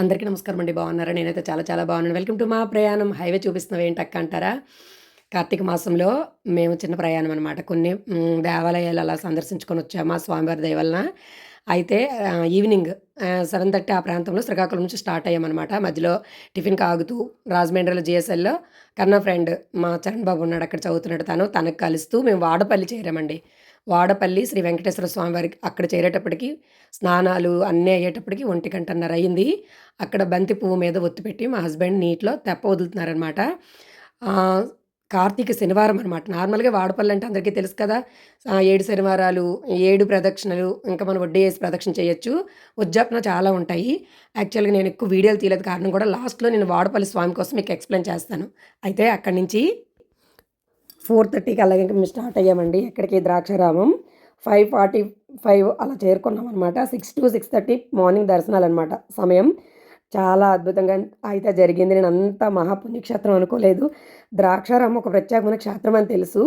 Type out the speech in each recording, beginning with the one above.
అందరికీ నమస్కారం అండి. బాగున్నారా? నేనైతే చాలా చాలా బాగున్నాను. వెల్కమ్ టు మా ప్రయాణం. హైవే చూపిస్తున్నావు ఏంటి అక్క అంటారా? కార్తీక మాసంలో మేము చిన్న ప్రయాణం అనమాట కొన్ని దేవాలయాలు అలా సందర్శించుకొని వచ్చాము ఆ స్వామివారి దయవలన అయితే ఈవినింగ్ సెవెన్ థర్టీ ఆ ప్రాంతంలో శ్రీకాకుళం నుంచి స్టార్ట్ అయ్యామన్నమాట మధ్యలో టిఫిన్ కాగుతూ రాజమండ్రిలో జిఎస్ఎల్లో కన్నా ఫ్రెండ్ మా చరణ్ బాబు ఉన్నాడు అక్కడ చదువుతున్నాడు తను. తనకు కలుస్తూ మేము వాడపల్లి చేరామండి. వాడపల్లి శ్రీ వెంకటేశ్వర స్వామి వారికి అక్కడ చేరేటప్పటికి స్నానాలు అన్నీ అయ్యేటప్పటికి ఒంటి గంటన్నర అయింది అక్కడ బంతి పువ్వు మీద ఒత్తి పెట్టి మా హస్బెండ్ నీటిలో తెప్ప వదులుతున్నారనమాట కార్తీక శనివారం అనమాట నార్మల్గా వాడపల్లి అంటే అందరికీ తెలుసు కదా. ఏడు శనివారాలు ఏడు ప్రదక్షిణలు ఇంకా మనం వడ్డీ వేసి ప్రదక్షిణ చేయొచ్చు. ఉజ్జాపన చాలా ఉంటాయి. యాక్చువల్గా నేను ఎక్కువ వీడియోలు తీయలేదు. కారణం కూడా లాస్ట్లో నేను వాడపల్లి స్వామి కోసం మీకు ఎక్స్ప్లెయిన్ చేస్తాను. అయితే అక్కడి నుంచి ఫోర్ థర్టీకి అలాగే మేము స్టార్ట్ అయ్యామండి. ఎక్కడికి? ద్రాక్షారామం. ఫైవ్ ఫార్టీ ఫైవ్ అలా చేరుకున్నాం అనమాట six to six thirty morning దర్శనాలు అనమాట సమయం. చాలా అద్భుతంగా అయితే జరిగింది. నేను అంత మహాపుణ్యక్షేత్రం అనుకోలేదు. ద్రాక్షారామం ఒక ప్రత్యేకమైన క్షేత్రం అని తెలుసు.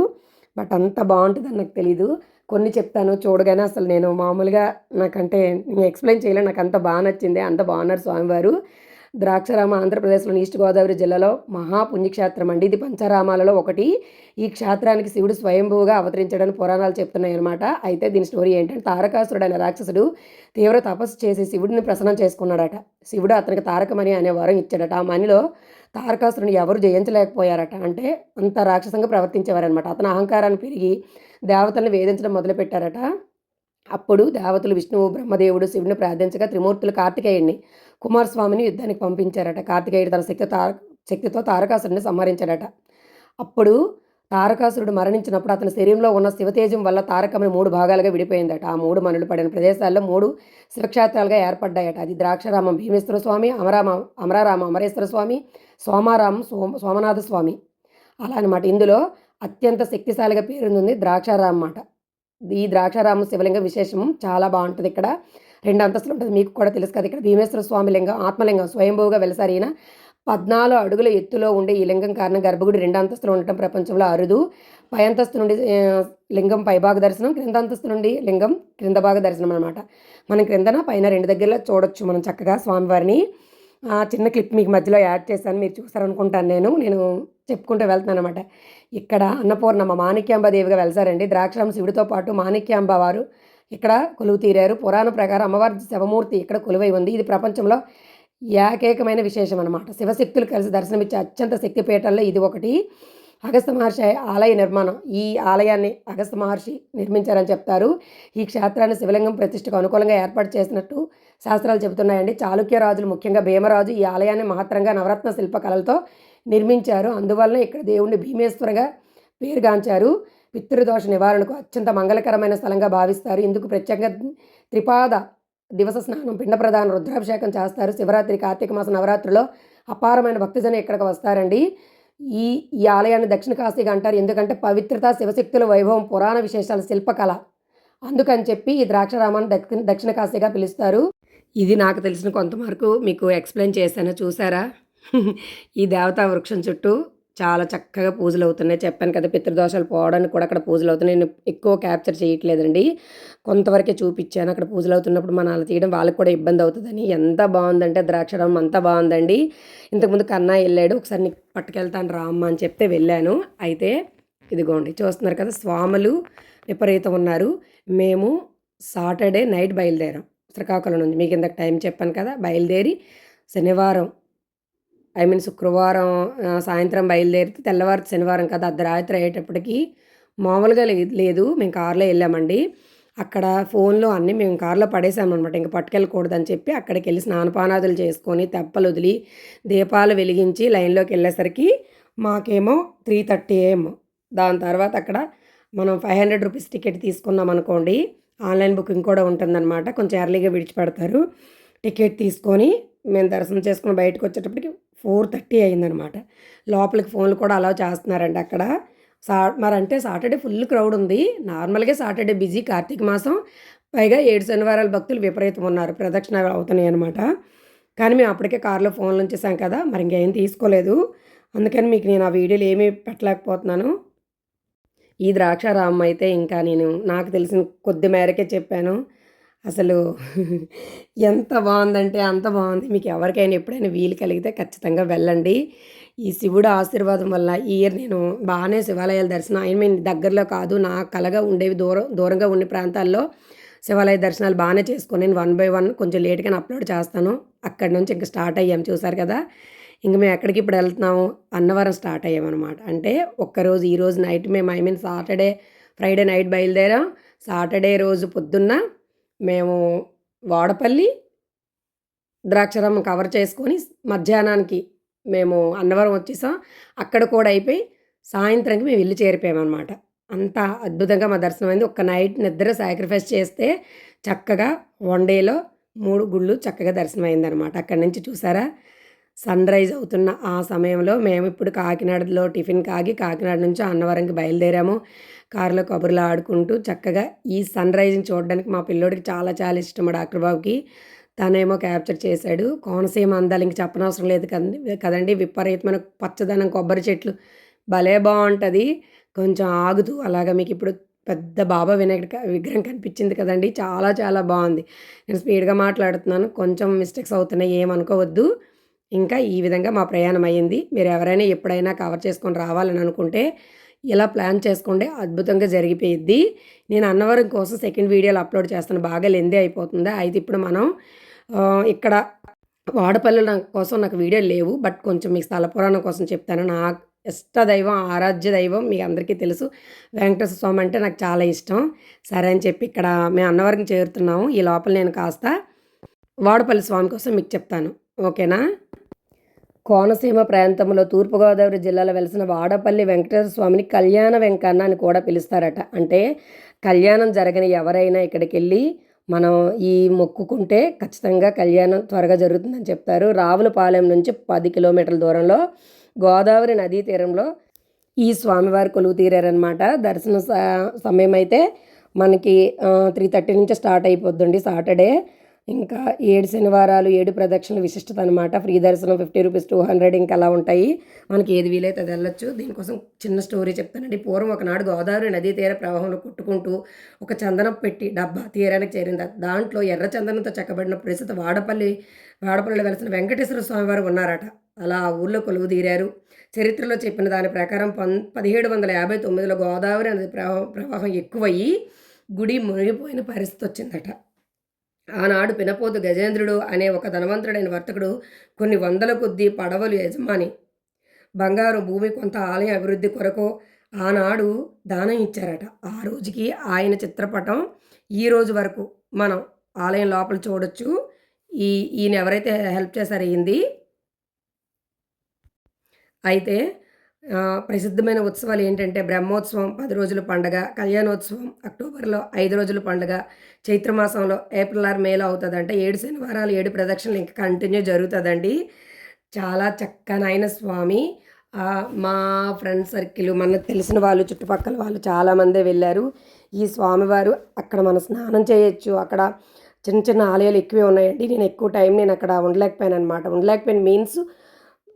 బట్ అంత బాగుంటుందని నాకు తెలీదు. కొన్ని చెప్తాను చూడగానే అసలు నేను మామూలుగా నాకంటే నేను ఎక్స్ప్లెయిన్ చేయలేదు నాకు అంత బాగా నచ్చింది అంత బాగున్నారు స్వామివారు. ద్రాక్షారామ ఆంధ్రప్రదేశ్లోని ఈస్ట్ గోదావరి జిల్లాలో మహాపుణ్యక్షేత్రం అండి. ఇది పంచరామాలలో ఒకటి. ఈ క్షేత్రానికి శివుడు స్వయంభూగా అవతరించడానికి పురాణాలు చెప్తున్నాయి అనమాట అయితే దీని స్టోరీ ఏంటంటే తారకాసురుడు అనే రాక్షసుడు తీవ్ర తపస్సు చేసి శివుడిని ప్రసన్నం చేసుకున్నాడట. శివుడు అతనికి తారకమణి అనే వరం ఇచ్చాడట. ఆ మణిలో తారకాసురుని ఎవరు జయించలేకపోయారట అంటే అంత రాక్షసంగా ప్రవర్తించేవారనమాట అతని అహంకారాన్ని పెరిగి దేవతలను వేధించడం మొదలుపెట్టారట. అప్పుడు దేవతలు విష్ణువు బ్రహ్మదేవుడు శివుని ప్రార్థించగా త్రిమూర్తులు కార్తికేయుడిని కుమారస్వామిని యుద్ధానికి పంపించారట. కార్తికేయుడు తన శక్తి తార శక్తితో తారకాసురుడిని సంహరించాడట. అప్పుడు తారకాసురుడు మరణించినప్పుడు అతని శరీరంలో ఉన్న శివతేజం వల్ల తారకమని మూడు భాగాలుగా విడిపోయిందట. ఆ మూడు మనులు పడిన ప్రదేశాల్లో మూడు శివక్షేత్రాలుగా ఏర్పడ్డాయట. అది ద్రాక్షారామం భీమేశ్వర స్వామి అమరామ అమరారామ అమరేశ్వర స్వామి సోమారామం సోమ సోమనాథ స్వామి. అలా అనమాట ఇందులో అత్యంత శక్తిశాలిగా పేరుంది ద్రాక్షారామం అన్నమాట. ఈ ద్రాక్షారామ శివలింగం విశేషం చాలా బాగుంటుంది ఇక్కడ. రెండు అంతస్తులు ఉంటుంది మీకు కూడా తెలుసు కదా ఇక్కడ. భీమేశ్వర స్వామి లింగం ఆత్మలింగం స్వయంభూగా వెలసారిన పద్నాలుగు అడుగుల ఎత్తులో ఉండే ఈ లింగం కారణం గర్భగుడి రెండు అంతస్తులు ఉండటం ప్రపంచంలో అరుదు. పై అంతస్తు నుండి లింగం పైభాగ దర్శనం క్రింద అంతస్తు నుండి లింగం క్రింద భాగ దర్శనం అనమాట మనం క్రిందన పైన రెండు దగ్గరలో చూడొచ్చు మనం చక్కగా స్వామివారిని. ఆ చిన్న క్లిప్ మీకు మధ్యలో యాడ్ చేశాను మీరు చూసారనుకుంటాను నేను. నేను చెప్పుకుంటూ వెళ్తున్నాను అనమాట ఇక్కడ అన్నపూర్ణమ్మ మాణిక్యాంబ దేవిగా వెళ్తారండి ద్రాక్షారామ శివుడితో పాటు మాణిక్యాంబ వారు ఇక్కడ కొలువు తీరారు. పురాణ ప్రకారం అమ్మవారి శవమూర్తి ఇక్కడ కొలువై ఉంది. ఇది ప్రపంచంలో ఏకైకమైన విశేషం అనమాట శివశక్తులు కలిసి దర్శనమిచ్చే అత్యంత శక్తిపీఠాల్లో ఇది ఒకటి. అగస్త మహర్షి ఆలయ నిర్మాణం. ఈ ఆలయాన్ని అగస్త మహర్షి నిర్మించారని చెప్తారు. ఈ క్షేత్రాన్ని శివలింగం ప్రతిష్టకు అనుకూలంగా ఏర్పాటు చేసినట్టు శాస్త్రాలు చెబుతున్నాయండి. చాళుక్య రాజులు ముఖ్యంగా భీమరాజు ఈ ఆలయాన్ని మహత్తరంగా నవరత్న శిల్పకళలతో నిర్మించారు. అందువలన ఇక్కడ దేవుణ్ణి భీమేశ్వరగా పేరుగాంచారు. పితృదోష నివారణకు అత్యంత మంగళకరమైన స్థలంగా భావిస్తారు. ఇందుకు ప్రత్యేకంగా త్రిపాద దివస స్నానం పిండ ప్రధాన రుద్రాభిషేకం చేస్తారు. శివరాత్రి కార్తీక మాస నవరాత్రిలో అపారమైన భక్తజనం ఇక్కడికి వస్తారండి. ఈ ఈ ఆలయాన్ని దక్షిణ కాశీగా అంటారు. ఎందుకంటే పవిత్రత శివశక్తుల వైభవం పురాణ విశేషాల శిల్పకళ. అందుకని చెప్పి ఈ ద్రాక్షరామాన్ని దక్షిణ దక్షిణ కాశీగా పిలుస్తారు. ఇది నాకు తెలిసిన కొంతమరకు మీకు ఎక్స్ప్లెయిన్ చేశాను. చూసారా ఈ దేవతా వృక్షం చుట్టూ చాలా చక్కగా పూజలు అవుతున్నాయి. చెప్పాను కదా పితృదోషాలు పోవడానికి కూడా అక్కడ పూజలు అవుతున్నాయి. నేను ఎక్కువ క్యాప్చర్ చేయట్లేదండి. కొంతవరకే చూపించాను. అక్కడ పూజలు అవుతున్నప్పుడు మనం అలా తీయడం వాళ్ళకి కూడా ఇబ్బంది అవుతుందని. ఎంత బాగుందంటే ద్రాక్షరం అంతా బాగుందండి. ఇంతకుముందు కన్నా వెళ్ళాడు. ఒకసారి నీకు పట్టుకెళ్తాను రామ్మ అని చెప్తే వెళ్ళాను. అయితే ఇదిగోండి. చూస్తున్నారు కదా స్వాములు విపరీతం ఉన్నారు. మేము సాటర్డే నైట్ బయలుదేరాం. శ్రీకాకుళం నుంచి. మీకు ఇందాక టైం చెప్పాను కదా. బయలుదేరి శనివారం ఐ మీన్ శుక్రవారం సాయంత్రం బయలుదేరితే తెల్లవారు శనివారం కదా అర్ధరాత్రి అయ్యేటప్పటికి మామూలుగా లేదు లేదు. మేము కారులో వెళ్ళామండి. అక్కడ ఫోన్లో అన్నీ మేము కారులో పడేసామన్నమాట. ఇంకా పట్టుకెళ్ళకూడదని చెప్పి అక్కడికి వెళ్ళి స్నానపానాదులు చేసుకొని తెప్పలు వదిలి దీపాలు వెలిగించి లైన్లోకి వెళ్ళేసరికి మాకేమో త్రీ థర్టీ ఏఎం. దాని తర్వాత అక్కడ మనం ఫైవ్ హండ్రెడ్ రూపీస్ టికెట్ తీసుకున్నాం అనుకోండి. ఆన్లైన్ బుకింగ్ కూడా ఉంటుందన్నమాట. కొంచెం ఎర్లీగా విడిచిపెడతారు. టికెట్ తీసుకొని మేము దర్శనం చేసుకుని బయటకు వచ్చేటప్పటికి ఫోర్ థర్టీ అయిందనమాట. లోపలికి ఫోన్లు కూడా అలా చేస్తున్నారండి అక్కడ. సా మరి అంటే సాటర్డే ఫుల్ క్రౌడ్ ఉంది. నార్మల్గా సాటర్డే బిజీ కార్తీక మాసం. పైగా ఏడు శనివారాల భక్తులు విపరీతం ఉన్నారు. ప్రదక్షిణ అవుతున్నాయి అనమాట కానీ మేము అప్పటికే కారులో ఫోన్లు ఉంచేసాం కదా మరి ఇంకేం తీసుకోలేదు. అందుకని మీకు నేను ఆ వీడియోలు ఏమీ పెట్టలేకపోతున్నాను. ఈ ద్రాక్షారామం అయితే ఇంకా నేను నాకు తెలిసిన కొద్ది మేరకే చెప్పాను. అసలు ఎంత బాగుందంటే అంత బాగుంది. మీకు ఎవరికైనా ఎప్పుడైనా వీలు కలిగితే ఖచ్చితంగా వెళ్ళండి. ఈ శివుడు ఆశీర్వాదం వల్ల ఈ ఇయర్ నేను బాగానే శివాలయాల దర్శనం ఐ మీన్ దగ్గరలో కాదు నా కలగా ఉండేవి దూరం దూరంగా ఉండే ప్రాంతాల్లో శివాలయ దర్శనాలు బాగానే చేసుకొని నేను వన్ బై వన్ కొంచెం లేట్గానే అప్లోడ్ చేస్తాను. అక్కడి నుంచి ఇంకా స్టార్ట్ అయ్యాము చూసారు కదా? ఇంక మేము ఎక్కడికి ఇప్పుడు వెళ్తున్నాము? అన్నవరం స్టార్ట్ అయ్యామన్నమాట. అంటే ఒక్కరోజు ఈరోజు నైట్ మేము I mean Saturday Friday night బయలుదేరాం. సాటర్డే రోజు పొద్దున్న మేము వాడపల్లి ద్రాక్షారామం కవర్ చేసుకొని మధ్యాహ్నానికి మేము అన్నవరం వచ్చేసాం. అక్కడ కూడా అయిపోయి సాయంత్రానికి మేము వెళ్ళి చేరిపోయామన్నమాట. అంత అద్భుతంగా మా దర్శనం అయింది. ఒక్క నైట్ నిద్ర సాక్రిఫైస్ చేస్తే చక్కగా వన్ డేలో మూడు గుళ్ళు చక్కగా దర్శనం అక్కడి నుంచి చూసారా? సన్ రైజ్ అవుతున్న ఆ సమయంలో మేము ఇప్పుడు కాకినాడలో టిఫిన్ కాగి కాకినాడ నుంచి అన్నవరంకి బయలుదేరాము. కారులో కబుర్లు ఆడుకుంటూ చక్కగా ఈ సన్ రైజ్ని చూడడానికి మా పిల్లోడికి చాలా చాలా ఇష్టం డాక్టర్ బాబుకి తనేమో క్యాప్చర్ చేశాడు. కోనసీమ అందాలు ఇంక చెప్పనవసరం లేదు కదండి కదండి. విపరీతమైన పచ్చదనం కొబ్బరి చెట్లు. భలే బాగుంటుంది కొంచెం ఆగుతూ అలాగా మీకు ఇప్పుడు పెద్ద బాబా వినాయకుడి విగ్రహం కనిపించింది కదండి. చాలా చాలా బాగుంది నేను స్పీడ్గా మాట్లాడుతున్నాను. కొంచెం మిస్టేక్స్ అవుతున్నాయి ఏమనుకోవద్దు. ఇంకా ఈ విధంగా మా ప్రయాణం అయ్యింది. మీరు ఎవరైనా ఎప్పుడైనా కవర్ చేసుకొని రావాలని అనుకుంటే ఇలా ప్లాన్ చేసుకోండి అద్భుతంగా జరిగిపోయిద్ది. నేను అన్నవరం కోసం సెకండ్ వీడియోలు అప్లోడ్ చేస్తాను. బాగా లెందే అయిపోతుంది? అయితే ఇప్పుడు మనం ఇక్కడ వాడపల్లి నా- కోసం నాకు వీడియో లేవు. బట్ కొంచెం మీకు స్థల పురాణం కోసం చెప్తాను. నా ఇష్ట దైవం ఆరాధ్య దైవం మీ అందరికీ తెలుసు. వెంకటేశ్వర స్వామి అంటే నాకు చాలా ఇష్టం. సరే అని చెప్పి ఇక్కడ మేము అన్నవరం చేరుతున్నాము. ఈ లోపల నేను కాస్త వాడపల్లి స్వామి కోసం మీకు చెప్తాను. ఓకేనా? కోనసీమ ప్రాంతంలో తూర్పుగోదావరి జిల్లాలో వెలిసిన వాడపల్లి వెంకటేశ్వర స్వామిని కళ్యాణ వెంకన్న అని కూడా పిలుస్తారట. అంటే కళ్యాణం జరగని ఎవరైనా ఇక్కడికి వెళ్ళి మనం ఈ మొక్కుకుంటే ఖచ్చితంగా కళ్యాణం త్వరగా జరుగుతుందని చెప్తారు. రావులపాలెం నుంచి పది కిలోమీటర్ల దూరంలో గోదావరి నదీ తీరంలో ఈ స్వామివారి కొలువు తీరారనమాట దర్శన స- సమయం అయితే మనకి త్రీ థర్టీ నుంచి స్టార్ట్ అయిపోద్దండి సాటర్డే. ఇంకా ఏడు శనివారాలు ఏడు ప్రదక్షిణలు విశిష్టత అనమాట ఫ్రీ దర్శనం ఫిఫ్టీ రూపీస్ టూ హండ్రెడ్ ఇంకా అలా ఉంటాయి. మనకి ఏది వీలైతే అది వెళ్ళొచ్చు. దీనికోసం చిన్న స్టోరీ చెప్తానండి. పూర్వం ఒకనాడు గోదావరి నదీ తీర ప్రవాహంలో కొట్టుకుంటూ ఒక చందనం పెట్టి డబ్బా తీరానికి చేరింది. దాంట్లో ఎర్ర చందనంతో చెక్కబడిన ప్రస్తుత వాడపల్లి వాడపల్లిలో వెలిసిన వెంకటేశ్వర స్వామి వారు ఉన్నారట. అలా ఆ ఊర్లో కొలువు తీరారు. చరిత్రలో చెప్పిన దాని ప్రకారం పన్ పదిహేడు వందల యాభై తొమ్మిదిలో గోదావరి నది ప్రవాహం ప్రవాహం ఎక్కువయ్యి గుడి మునిగిపోయిన పరిస్థితి వచ్చిందట. ఆనాడు పినపోతు గజేంద్రుడు అనే ఒక ధనవంతుడైన వర్తకుడు కొన్ని వందల కొద్దీ పడవలు యజమాని. బంగారు భూమి కొంత ఆలయం అభివృద్ధి కొరకు ఆనాడు దానం ఇచ్చారట. ఆ రోజుకి ఆయన చిత్రపటం ఈ రోజు వరకు మనం ఆలయం లోపల చూడొచ్చు. ఈ ఈయన ఎవరైతే హెల్ప్ చేశారో అయింది అయితే ప్రసిద్ధమైన ఉత్సవాలు ఏంటంటే బ్రహ్మోత్సవం పది రోజుల పండగ కళ్యాణోత్సవం అక్టోబర్లో ఐదు రోజుల పండగ చైత్రమాసంలో ఏప్రిల్ ఆరు మేలో అవుతుందంటే ఏడు శనివారాలు ఏడు ప్రదక్షిణలు ఇంకా కంటిన్యూ జరుగుతుందండి. చాలా చక్కనైన స్వామి. మా ఫ్రెండ్ సర్కిల్ మనకు తెలిసిన వాళ్ళు చుట్టుపక్కల వాళ్ళు చాలామందే వెళ్ళారు. ఈ స్వామివారు అక్కడ మనం స్నానం చేయొచ్చు. అక్కడ చిన్న చిన్న ఆలయాలు ఎక్కువే ఉన్నాయండి. నేను ఎక్కువ టైం నేను అక్కడ ఉండలేకపోయాను అనమాట ఉండలేకపోయాను మీన్స్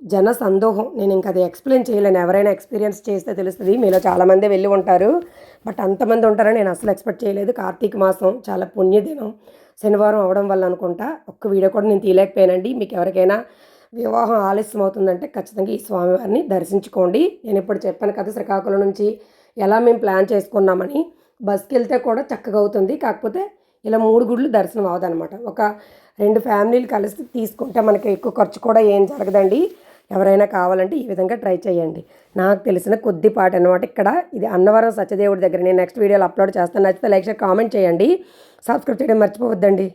జన సందోహం నేను ఇంకా అది ఎక్స్ప్లెయిన్ చేయలేను. ఎవరైనా ఎక్స్పీరియన్స్ చేస్తే తెలుస్తుంది. మీలో చాలామంది వెళ్ళి ఉంటారు. బట్ అంతమంది ఉంటారని నేను అసలు ఎక్స్పెక్ట్ చేయలేదు. కార్తీక మాసం చాలా పుణ్యదినం. శనివారం అవడం వల్ల అనుకుంటా. ఒక్క వీడియో కూడా నేను తీయలేకపోయానండి. మీకు ఎవరికైనా వివాహం ఆలస్యం అవుతుందంటే ఖచ్చితంగా ఈ స్వామివారిని దర్శించుకోండి. నేను ఇప్పుడు చెప్పాను కదా శ్రీకాకుళం నుంచి ఎలా మేము ప్లాన్ చేసుకున్నామని. బస్కి వెళ్తే కూడా చక్కగా అవుతుంది. కాకపోతే ఇలా మూడు గుళ్ళు దర్శనం అవదనమాట ఒక రెండు ఫ్యామిలీలు కలిసి తీసుకుంటే మనకి ఎక్కువ ఖర్చు కూడా ఏం జరగదండి. ఎవరైనా కావాలంటే ఈ విధంగా ట్రై చేయండి. నాకు తెలిసిన కొద్దిపాటి అనమాట ఇక్కడ. ఇది అన్నవరం సత్యదేవుడి దగ్గర. నేను నెక్స్ట్ వీడియోలో అప్లోడ్ చేస్తాను. నచ్చితే లైక్ షేర్ కామెంట్ చేయండి. సబ్స్క్రైబ్ చేయడం మర్చిపోవద్దండి.